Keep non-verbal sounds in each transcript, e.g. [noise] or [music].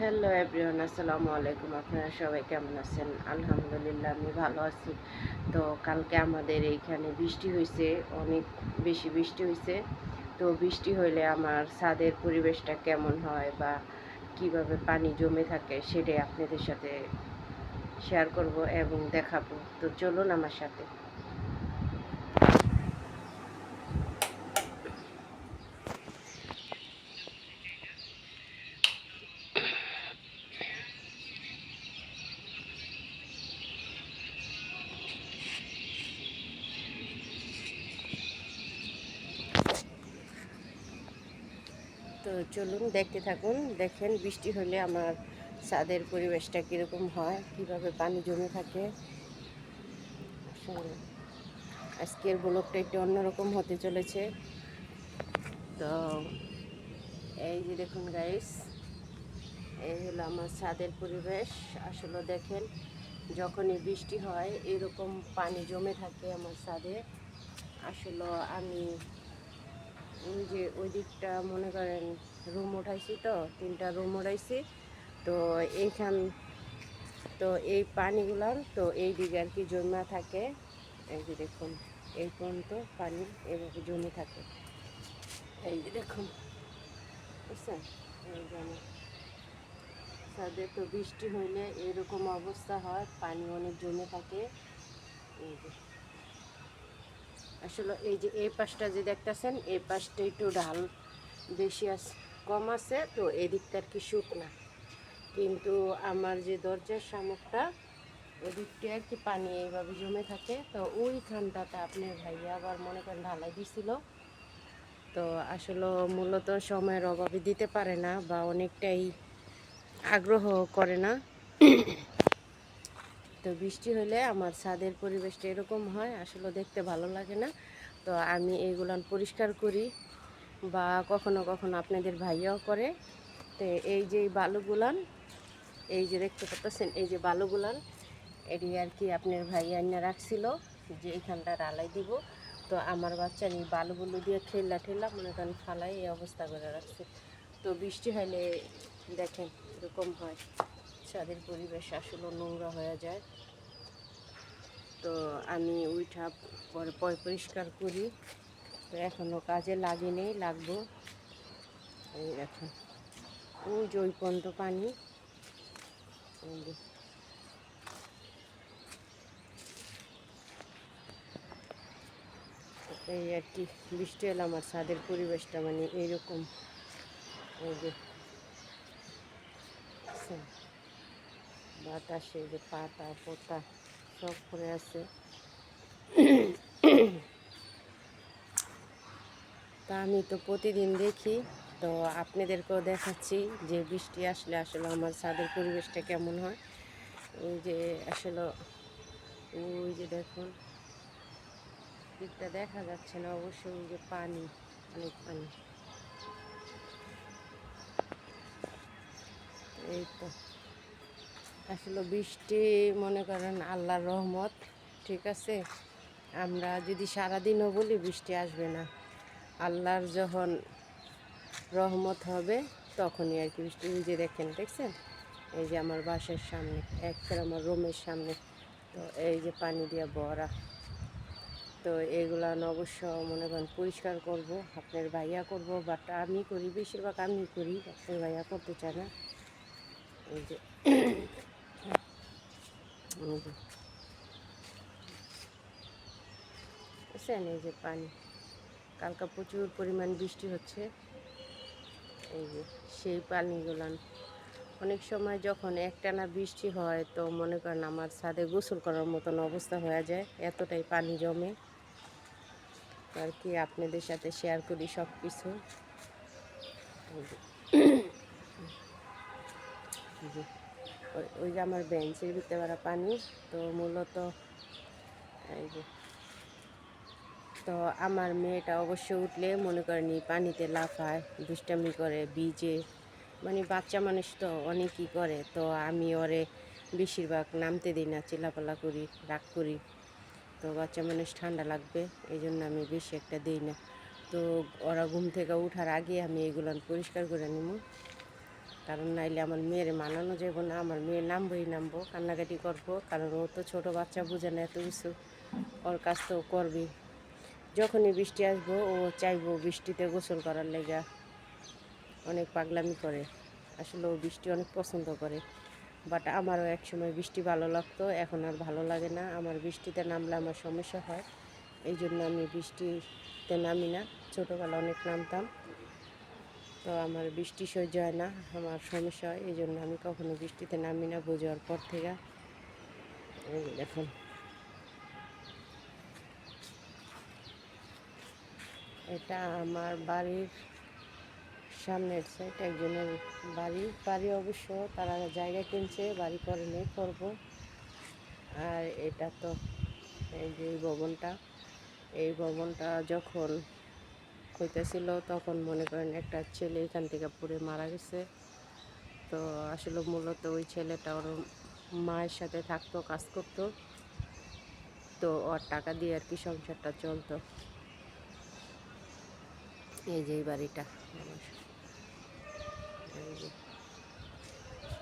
Hello everyone আসসালামু আলাইকুম আপনারা সবাই কেমন আছেন? আলহামদুলিল্লাহ, আমি ভালো আছি। তো কালকে আমাদের এইখানে বৃষ্টি হয়েছে, অনেক বেশি বৃষ্টি হয়েছে। তো বৃষ্টি হইলে আমার ছাদের পরিবেশটা কেমন হয় বা কীভাবে পানি জমে থাকে সেটাই আপনাদের সাথে শেয়ার করব এবং দেখাবো। তো চলুন আমার সাথে। চলুন, দেখতে থাকুন। দেখেন, বৃষ্টি হলে আমার ছাদের পরিবেশটা কীরকম হয়, কীভাবে পানি জমে থাকে। আজকের ব্লগটা একটু অন্যরকম হতে চলেছে। তো এই যে দেখুন গাইস এই হলো আমার ছাদের পরিবেশ। আসলে দেখেন, যখনই বৃষ্টি হয়, এরকম পানি জমে থাকে আমার ছাদে। আসলে আমি ওই যে ওই দিকটা মনে করেন রুম উঠাইছি তো, তিনটা রুম উঠাইছি তো এইখান, তো এই পানিগুলার তো এই দিকে আর কি জমা থাকে। এই যে দেখুন, এই পর্যন্ত পানি এভাবে জমে থাকে। এই যে দেখুন, বুঝছেন? আমার তো বৃষ্টি হইলে এরকম অবস্থা হয়, পানি অনেক জমে থাকে। এই যে। আসলে এই যে এই পাশটা যে দেখতেছেন, এই পাশটা একটু ঢাল বেশি আছে কম আছে, তো এই দিকটা আর কি শুকনা। কিন্তু আমার যে দরজার সামকটা ওই দিকটা আর কি পানি এইভাবে জমে থাকে, তো ওইখানটাতে আপনার ভাইয়া আবার মনে করেন ঢালাই দিছিল। তো আসলে মূলত সময়ের অভাবে দিতে পারে না বা অনেকটাই আগ্রহ করে না। তো বৃষ্টি হলে আমার ছাদের পরিবেশটা এরকম হয়, আসলে দেখতে ভালো লাগে না। তো আমি এইগুলান পরিষ্কার করি বা কখনো কখনো আপনাদের ভাইয়াও করে। তো এই যে বালুগুলান, এই যে দেখতে পাচ্ছেন, এই যে বালুগুলান, এটি আর কি আপনার ভাইয়া এনে রাখছিল যে এইখানটা রালাই দিব। তো আমার বাচ্চার এই বালুগুলো দিয়ে ঠেলা ঠেলা মনে করেন ফালাই এই অবস্থা করে রাখছে। তো বৃষ্টি হলে দেখেন এরকম হয়। ছাদের পরিবেশ আসলে নোংরা হয়ে যায়। তো আমি উঠা পরে পরিষ্কার করি। তো এখনও কাজে লাগেনি, লাগবো। এই এখন ওই ওই পর্যন্ত পানি। এই আর কি, বৃষ্টি এলে আমার ছাদের পরিবেশটা মানে এইরকম। এই যে? বাতাসে যে পাতা পোতা সব পড়ে আছে। তা আমি তো প্রতিদিন দেখি, তো আপনাদেরকেও দেখাচ্ছি যে বৃষ্টি আসলে আসলে আমার ছাদের পরিবেশটা কেমন হয়। ওই যে আসলে, ওই যে দেখুন, দিকটা দেখা যাচ্ছে না অবশ্যই ওই যে পানি, অনেক পানি। এই তো। আসলে বৃষ্টি, মনে করেন আল্লাহর রহমত, ঠিক আছে? আমরা যদি সারাদিনও বলি বৃষ্টি আসবে না। আল্লাহর যখন রহমত হবে, তখনই আর কি বৃষ্টি। যে দেখেন, দেখছেন? এই যে আমার বাসার সামনে, একবার আমার রুমের সামনে, তো এই যে পানি দিয়ে ভরা। তো এগুলো অবশ্য মনে করেন পরিষ্কার করব, আপনার ভাইয়া করব বাট আমি করি, বেশিরভাগ আমি করি, আপনার ভাইয়া করতে চায় না। এই যে। বুঝছেন এই যে পানি কালকা প্রচুর পরিমাণ বৃষ্টি হচ্ছে। এই যে সেই পানিগুলান অনেক সময় যখন একটানা বৃষ্টি হয় তো মনে করেন আমার ছাদে গোসল করার মতন অবস্থা হয়ে যায়, এতটাই পানি জমে। আর কি আপনাদের সাথে শেয়ার করি সব কিছু যে। ওই- যে আমার বেঞ্চের ভিতরে বাড়া পানি, তো মূলত এই যে। তো আমার মেয়েটা অবশ্য উঠলে মনে করেনি পানিতে লাফায়, দুষ্টামি করে বিজে মানে বাচ্চা মানুষ তো অনেকই করে, তো আমি ওরে বেশিরভাগ নামতে দিই না, চিলাপালা করি, রাগ করি। তো বাচ্চা মানুষ ঠান্ডা লাগবে এই জন্য আমি বেশি একটা দিই না। তো ওরা ঘুম থেকে ওঠার আগে আমি এগুলো পরিষ্কার করে নিব। কারণ নাইলে আমার মেয়ের মানানো যাব না, আমার মেয়ে নামবোই নামবো, কান্নাকাটি করব, কারণ ও তো ছোটো বাচ্চা, বুঝে না এত কিছু। ওর কাজ তো করবি। যখনই বৃষ্টি আসব, ও চাইব বৃষ্টিতে গোসল করার লেগা। অনেক পাগলামি করে। আসলে ও বৃষ্টি অনেক পছন্দ করে। বাট আমারও এক সময় বৃষ্টি ভালো লাগতো, এখন আর ভালো লাগে না। আমার বৃষ্টিতে নামলে আমার সমস্যা হয়। এই জন্য আমি বৃষ্টিতে নামি না। ছোটোবেলা অনেক নামতাম। তো আমার বৃষ্টি সহ্য হয় না, আমার সমস্যা হয় এই জন্য আমি কখনো বৃষ্টিতে নামি না বোঝার পর থেকে। দেখুন। এটা আমার বাড়ির সামনের সাইড একজনের বাড়ি। বাড়ি অবশ্য তারা জায়গা কিনছে, বাড়ি করে নিয়ে করব। আর এটা তো এই যে ভবনটা, এই ভবনটা যখন হইতেছিল, তখন মনে করেন একটা ছেলে এখান থেকে পড়ে মারা গেছে। তো আসলে মূলত ওই ছেলেটা ওর মায়ের সাথে থাকতো, কাজ করতো। তো ওর টাকা দিয়ে আর কি সংসারটা চলতো। এই যে বাড়িটা।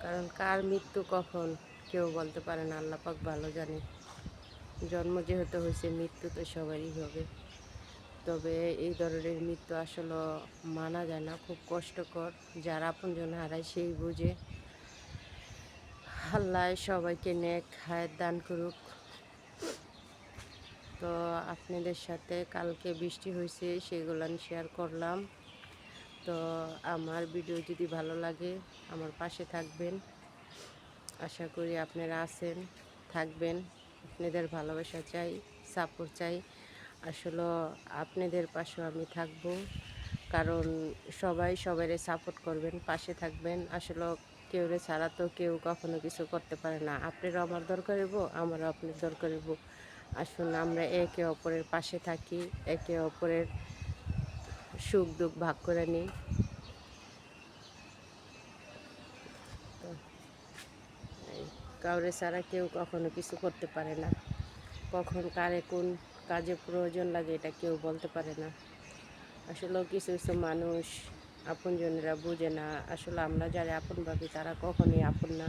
কারণ কার মৃত্যু কখন, কেউ বলতে পারে না, আল্লাপাক ভালো জানে। জন্ম যেহেতু হয়েছে, মৃত্যু তো সবারই হবে। তবে এই ধরনের মৃত্যু আসলে মানা যায় না, খুব কষ্টকর। যারা আপনজন হারায় সেই বুঝে। আল্লাহ সবাইকে নেক হায়াত দান করুক। তো আপনাদের সাথে কালকে বৃষ্টি হয়েছে, সেগুলো আমি শেয়ার করলাম। তো আমার ভিডিও যদি ভালো লাগে, আমার পাশে থাকবেন। আশা করি আপনারা আছেন, থাকবেন। আপনাদের ভালোবাসা চাই সাপোর্ট চাই। আসলে আপনাদের পাশেও আমি থাকব। কারণ সবাই সবাইরে সাপোর্ট করবেন, পাশে থাকবেন। আসলে কেউ রে ছাড়া তো কেউ কখনো কিছু করতে পারে না। আপনারও আমার দরকার হইব, আমারও আপনার দরকার হইব। আসুন, আমরা একে অপরের পাশে থাকি, একে অপরের সুখ দুঃখ ভাগ করে নিই। কাউরে ছাড়া কেউ কখনো কিছু করতে পারে না। কখন, কারে, কোন কাজে প্রয়োজন লাগে, এটা কেউ বলতে পারে না। আসলে কিছু কিছু মানুষ আপনজনেরা বোঝে না। আসলে আমরা যারা আপন ভাবি, তারা কখনোই আপন না।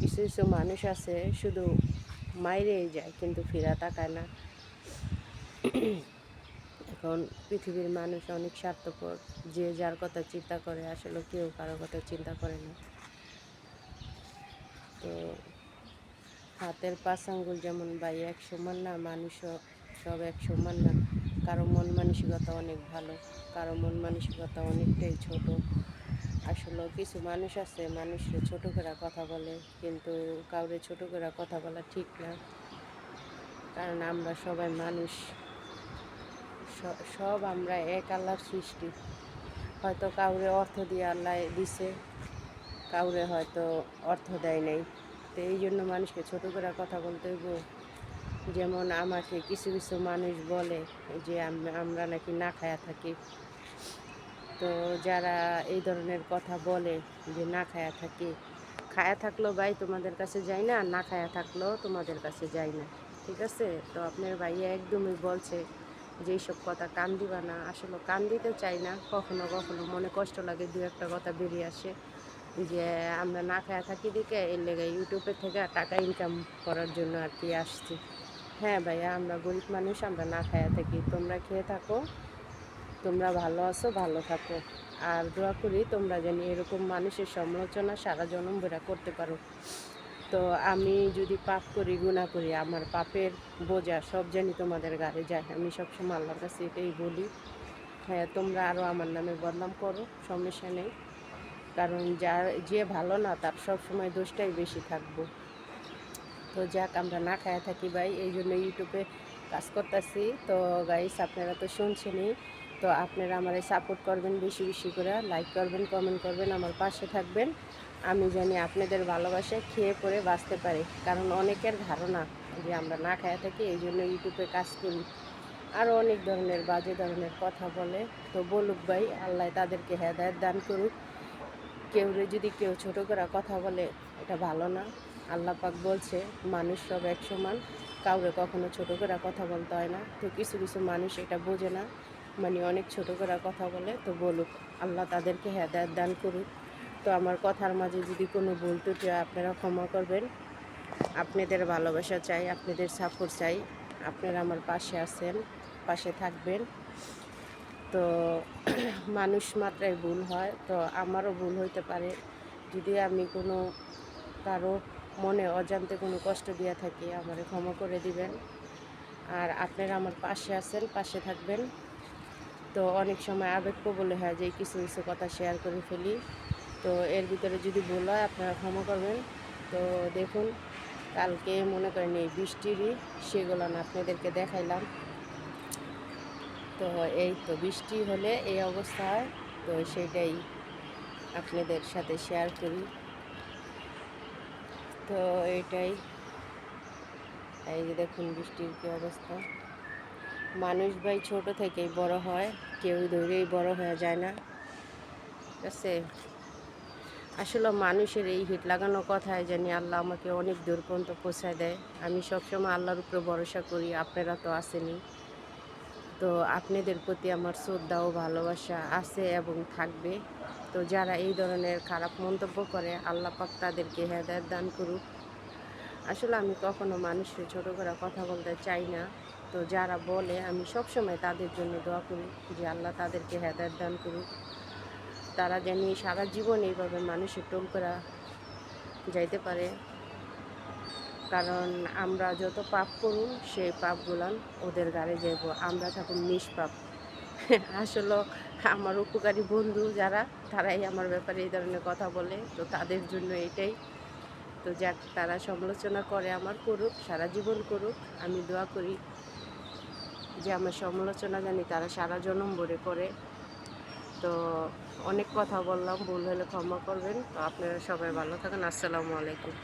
কিছু কিছু মানুষ আছে, শুধু মাইরেই যায়, কিন্তু ফিরা তাকায় না। এখন পৃথিবীর মানুষ অনেক স্বার্থপর। যে যার কথা চিন্তা করে আসলে কেউ কারও কথা চিন্তা করে না। তো হাতের পাঁচ আঙ্গুল যেমন ভাই, এক সমান না, মানুষও সব এক সমান না। কারও মন মানসিকতা অনেক ভালো, কারও মন মানসিকতা অনেকটাই ছোট। আসলে কিছু মানুষ আছে মানুষকে ছোট করে কথা বলে, কিন্তু কাউরে ছোট করে কথা বলা ঠিক না। কারণ আমরা সবাই মানুষ। সব আমরা এক আল্লাহর সৃষ্টি। হয়তো কাউরে অর্থ দিয়ে আল্লাহ দিছে, কাউরে হয়তো অর্থ দেয় নাই। তো এই জন্য মানুষকে ছোট করে কথা বলতে হইব। যেমন আমাকে কিছু কিছু মানুষ বলে যে আম- আমরা নাকি না খায়া থাকি। তো যারা এই ধরনের কথা বলে যে না খায়া থাকি, খায়া থাকলেও ভাই তোমাদের কাছে যায় না না খায়া থাকলেও তোমাদের কাছে যায় না। ঠিক আছে? তো আপনার ভাইয়া একদমই বলছে যে এইসব কথা কান দিবা না। আসলে কান দিতে চাই না, কখনো কখনো মনে কষ্ট লাগে, দু একটা কথা বেরিয়ে আসে। যে আমরা না খায়া থাকি দিকে এর লেগে ইউটিউবে থেকে টাকা ইনকাম করার জন্য আর কি আসছি। হ্যাঁ ভাইয়া, আমরা গরিব মানুষ, আমরা না খায়া থাকি। তোমরা খেয়ে থাকো, তোমরা ভালো আছো, ভালো থাকো। আর দোয়া করি তোমরা জানি এরকম মানুষের সমালোচনা সারা জনম বেড়া করতে পারো। তো আমি যদি পাপ করি গুণা করি, আমার পাপের বোঝা সব জানি তোমাদের গাড়ি যায়। আমি সবসময় আল্লাহর কাছে এটাই বলি। হ্যাঁ তোমরা আরও আমার নামে বদনাম করো, সমস্যা নেই। কারণ যার যে ভালো না, তার সব সময় দোষটাই বেশি থাকব। তো যাক, আমরা না খায়া থাকি ভাই, এই জন্য ইউটিউবে কাজ করতেছি। তো গাইস আপনারা তো শুনছেনই, তো আপনারা আমার সাপোর্ট করবেন বেশি বেশি করে। লাইক করবেন কমেন্ট করবেন, আমার পাশে থাকবেন। আমি জানি আপনাদের ভালোবাসায় খেয়ে পরে বাঁচতে পারি, কারণ অনেকের ধারণা যে আমরা না খায়া থাকি, এই জন্য ইউটিউবে কাজ করি। আরও অনেক ধরনের বাজে ধরনের কথা বলে। তো বলুক ভাই, আল্লাহ তাদেরকে হেদায়ত দান করুক। কেউ যদি কেউ ছোট করে কথা বলে, এটা ভালো না। আল্লাহ পাক বলছে, মানুষ সব এক সমান। কাউরে কখনো ছোট করে কথা বলতে হয় না। তো কিছু কিছু মানুষ এটা বোঝে না। মানে অনেক ছোট করে কথা বলে, তো বলুক, আল্লাহ তাদেরকে হেদায়ত দান করুক। তো আমার কথার মাঝে যদি কোনো ভুল ত্রুটি আপনারা ক্ষমা করবেন। আপনাদের ভালোবাসা চাই, আপনাদের সাপোর্ট চাই। আপনারা আমার পাশে আছেন, পাশে থাকবেন। তো [clears throat] মানুষ মাত্রায় ভুল হয়, তো আমারও ভুল হইতে পারে। যদি আমি কোনো কারও মনে অজান্তে কোনো কষ্ট দিয়ে থাকি, আমারে ক্ষমা করে দিবেন। আর আপনারা আমার পাশে আছেন, পাশে থাকবেন। তো অনেক সময় আবেগপ্রবলে হয় যে কিছু কিছু কথা শেয়ার করে ফেলি। তো এর ভিতরে যদি ভুল হয়, আপনারা ক্ষমা করবেন। তো দেখুন, কালকে মনে করেন এই বৃষ্টিরই সেগুলো আপনাদেরকে দেখাইলাম। তো এই তো বৃষ্টি হলে এই অবস্থা হয়। তো সেটাই আপনাদের সাথে শেয়ার করি। তো এটাই। এই যে দেখুন বৃষ্টির কী অবস্থা। মানুষ ভাই ছোট থেকেই বড় হয়, কেউ ধরেই বড় হয়ে যায় না। ঠিক আছে? আসলে মানুষের এই হিট লাগানো কথায় জানি আল্লাহ আমাকে অনেক দূর পর্যন্ত পৌঁছায় দেয়। আমি সবসময় আল্লাহর উপরে ভরসা করি, আপনারা তো আসেনি তো আপনাদের প্রতি আমার শ্রদ্ধা ও ভালোবাসা আছে এবং থাকবে। তো যারা এই ধরনের খারাপ মন্তব্য করে, আল্লাহ পাক তাদেরকে হেদায়ত দান করুক। আসলে আমি কখনো মানুষের ছোটো করে কথা বলতে চাই না। তো যারা বলে, আমি সবসময় তাদের জন্য দোয়া করি যে আল্লাহ তাদেরকে হেদায়ত দান করুক। তারা জানি সারা জীবন এইভাবে মানুষের টোল করা যাইতে পারে। কারণ আমরা যত পাপ করুন, সেই পাপগুলান ওদের গাড়ি যাইব। আমরা থাকুন নিষ্পাপ। আসলে আমার উপকারী বন্ধু যারা, তারাই আমার ব্যাপারে এই ধরনের কথা বলে। তো তাদের জন্য এটাই। তো যাক, তারা সমালোচনা করে আমার করুক, সারা জীবন করুক, আমি দোয়া করি যে আমার সমালোচনা জানি তারা সারা জনম ভরে করে। তো অনেক কথা বললাম, ভুল হলে ক্ষমা করবেন। তো আপনারা সবাই ভালো থাকেন। আসসালামু আলাইকুম।